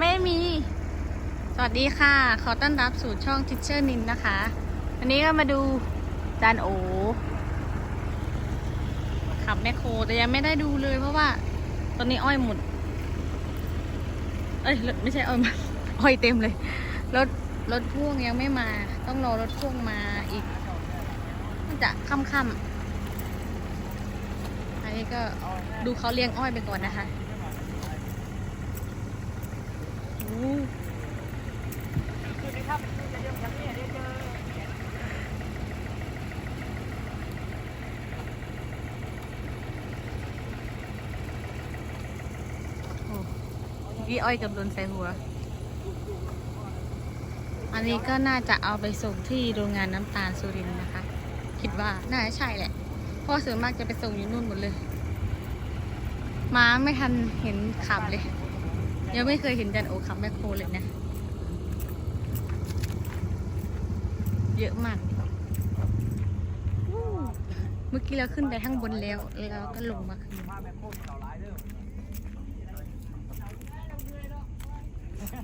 ไม่มี สวัสดีค่ะ ขอต้อนรับสู่ช่องทิชเชอร์นินนะคะ วันนี้ก็มาดูจานโอ ขับแมคโครแต่ยังไม่ได้ดูเลยเพราะว่า ตอนนี้อ้อยหมด เอ้ยไม่ใช่อ้อยหมดอ้อยเต็มเลย รถรถพ่วงยังไม่มา ต้องรอรถพ่วงมาอีกมันจะค่ำๆอันนี้ก็ดูเขาเลี้ยงอ้อยไปก่อนนะคะโอ้โห พี่อ้อยกับโดนใส่หัว อันนี้ก็น่าจะเอาไปส่งที่โรงงานน้ำตาลสุรินนะคะ คิดว่าน่าจะใช่แหละ เพราะส่วนมากจะไปส่งอยู่นู่นหมดเลย มาไม่ทันเห็นขับเลย ยังไม่เคยเห็นจันโอขับแมคโครเลยนะ เยอะมาก เมื่อกี้เราขึ้นไปข้างบนแล้วแล้วก็ลงมาข้างล่าง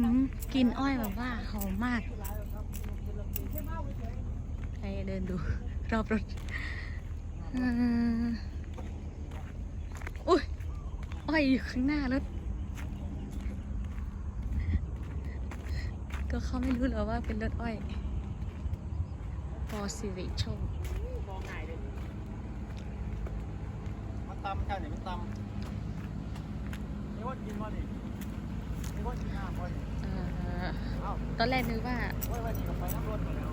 อืมกลินอ้อยแบบว่าหอมมากไปเดินดู รอบรถอุ้ยอ้อยอยู่ข้างหน้ารถ ก็เขาไม่รู้หรอกว่าเป็นรถอ้อยปอสิริโชคมองง่ายเลยมันตำแค่ไหนมันตำนี่ว่ากินว่านี่นี่ว่ากินน้ำว่านี่เอ่อเอ้าตอนแรกนึกว่าว่าว่านี่ก็ไปน้ำรถหมดแล้ว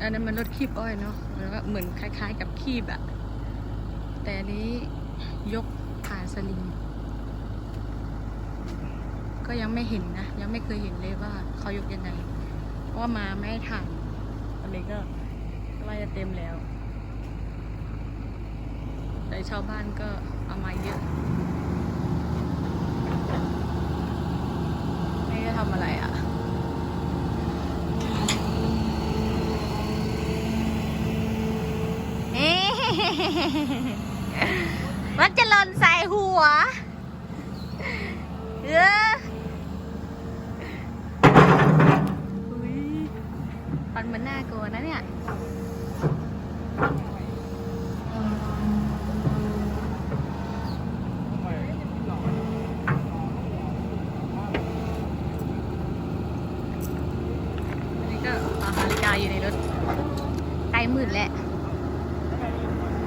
อันนั้นมันรถคีบอ้อยเนาะเหมือนว่าเหมือนคล้าย ๆ กับคีบอะแต่อันนี้ยกผ่านสลิง ก็ยังไม่เห็นนะ ยังไม่เคยเห็นเลยว่าเขายกยังไง เพราะว่ามาไม่ทันตอนนี้ก็ใกล้จะเต็มแล้ว แต่ชาวบ้านก็เอามาเยอะไม่ได้ทำอะไรอะเอ๊ะมันจะหล่นใส่หัวเออย ฟันมันน่ากลัวนะเนี่ยอันนี้ก็อานาฬิกาอยู่ในรถใกล้มืดแล้ว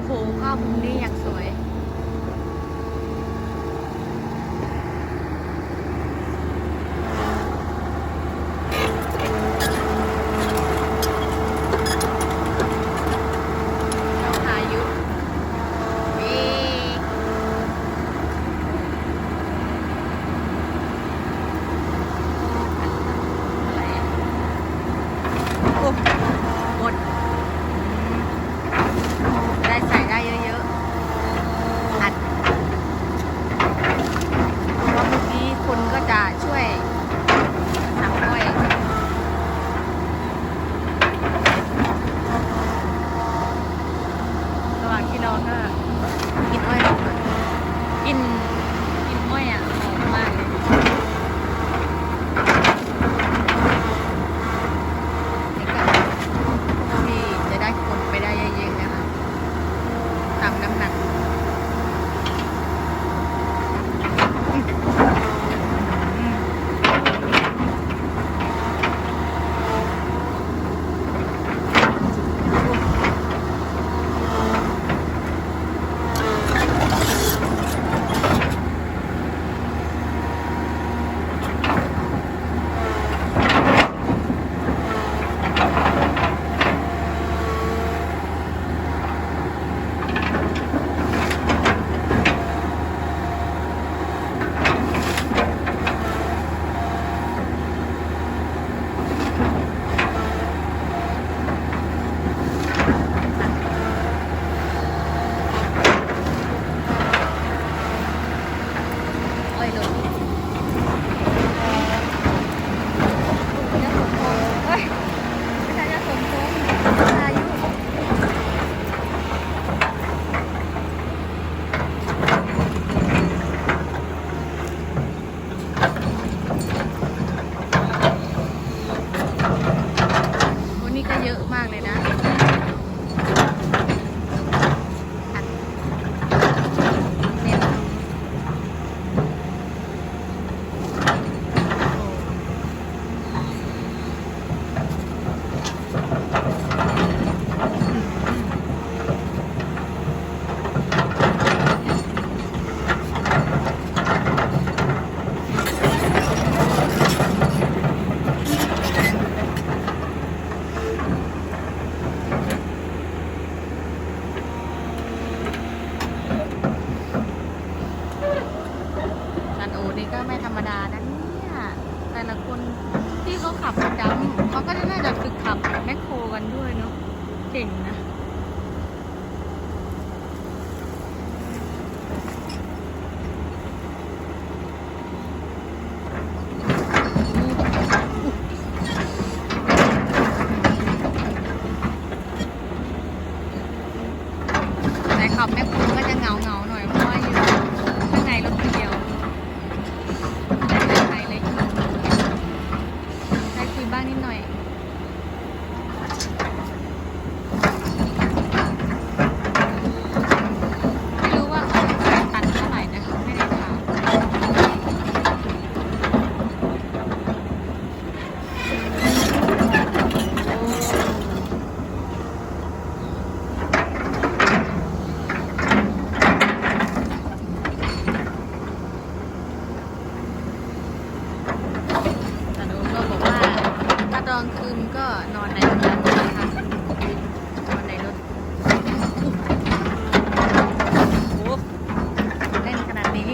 โหภาพมุมนี้อย่างสวยันโอ้นี่ก็ไม่ธรรมดานะเนี่ยแต่ละคนที่เขาขับดำเขาก็น่าจะฝึกขับแมคโครกันด้วยเนาะเก่งนะ อนคืนก็นอนในรถนะคะนอนในรถโอ้โหเล่นขนาดนี้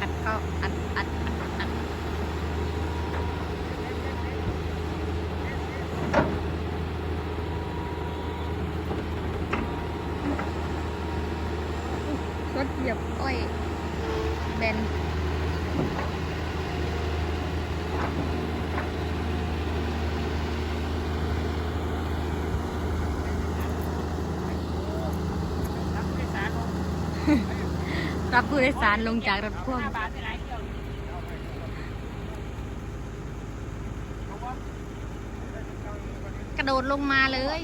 อัดก็อัดอัดอัดอัดร ถเหยียบอ้อยแบนรับผู้โดยสารลงจากรถพ่วงบาทไปไหนเที่ยวกระโดดลงมาเลย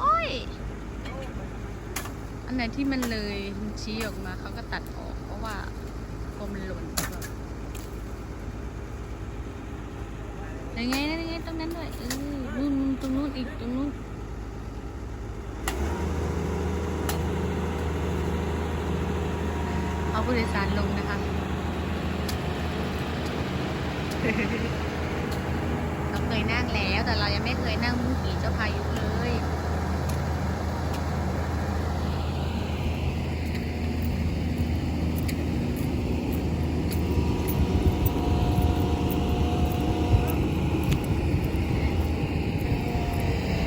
โอ้ย อันไหนที่มันเลยชี้ออกมาเขาก็ตัดออก เพราะว่ากลมันหล่นยังไงนะยังไงตรงนั้นด้วยเออนู่นนู่นตรงนู้นอีกตรงนู้นเอาผู้โดยสารลงนะคะเราเคยนั่งแล้วแต่เรายังไม่เคยนั่งมุ้งกี่เจ้าพายุเลย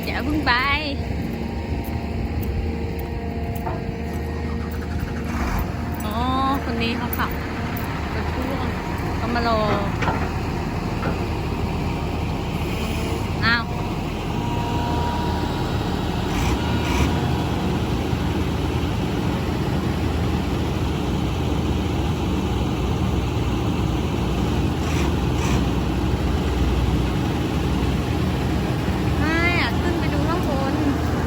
อย่าเพิ่งไป อ๋อ คนนี้เขาขับรถพ่วงเขามารอ อ้าว ไม่อะ ขึ้นไปดูข้างบน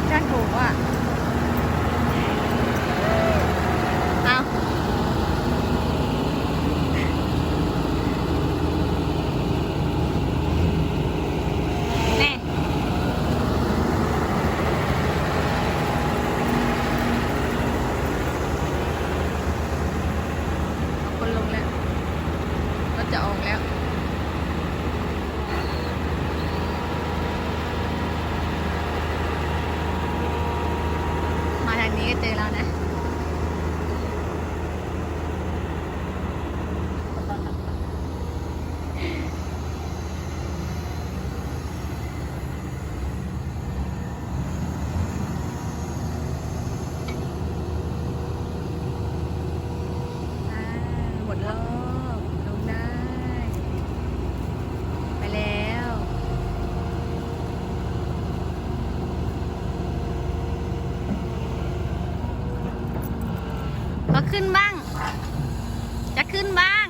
ด้านโถอะเอาแน่เอาคนลงแล้วรถจะออกแล้ว มาทางนี้ก็เจอแล้วนะ อ่าหมดรอบลงได้ ไปแล้ว ก็ ขึ้นบ้าง จะขึ้นบ้าง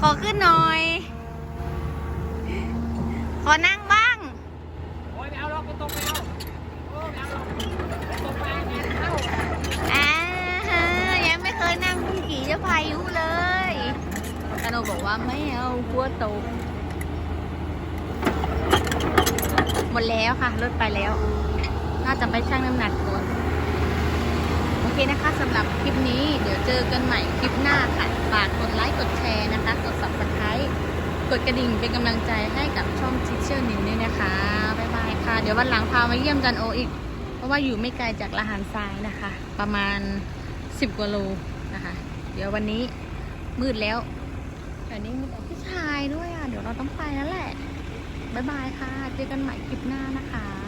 ขอขึ้นหน่อย ขอนั่งบ้าง โอ้ยไม่เอาหรอกไม่ตรงไม่เอาโอ้ยไม่เอาหรอกไม่ตรงไปไม่เอาอ่าฮะยังไม่เคยนั่งบุ้งกีพายุเลยกาโนบอกว่าไม่เอากลัวตก หมดแล้วค่ะรถไปแล้ว น่าจะไปชั่งน้ำหนักก่อนโอเคนะคะสำหรับคลิปนี้เดี๋ยวเจอกันใหม่คลิปหน้าค่ะฝากกดไลค์กดแชร์นะคะ กด subscribe กดกระดิ่งเป็นกำลังใจให้กับช่องชิเชอร์นินด้วยนะคะบ๊ายบายค่ะ เดี๋ยววันหลังพามาเยี่ยมจันโออีก เพราะว่าอยู่ไม่ไกลจากละหารทรายนะคะ ประมาณ 10กว่าโลนะคะ เดี๋ยววันนี้มืดแล้วแต่นี้มีแต่ผู้ชายด้วยอะเดี๋ยวเราต้องไปแล้วแหละ บ๊ายบายค่ะ เจอกันใหม่คลิปหน้านะคะ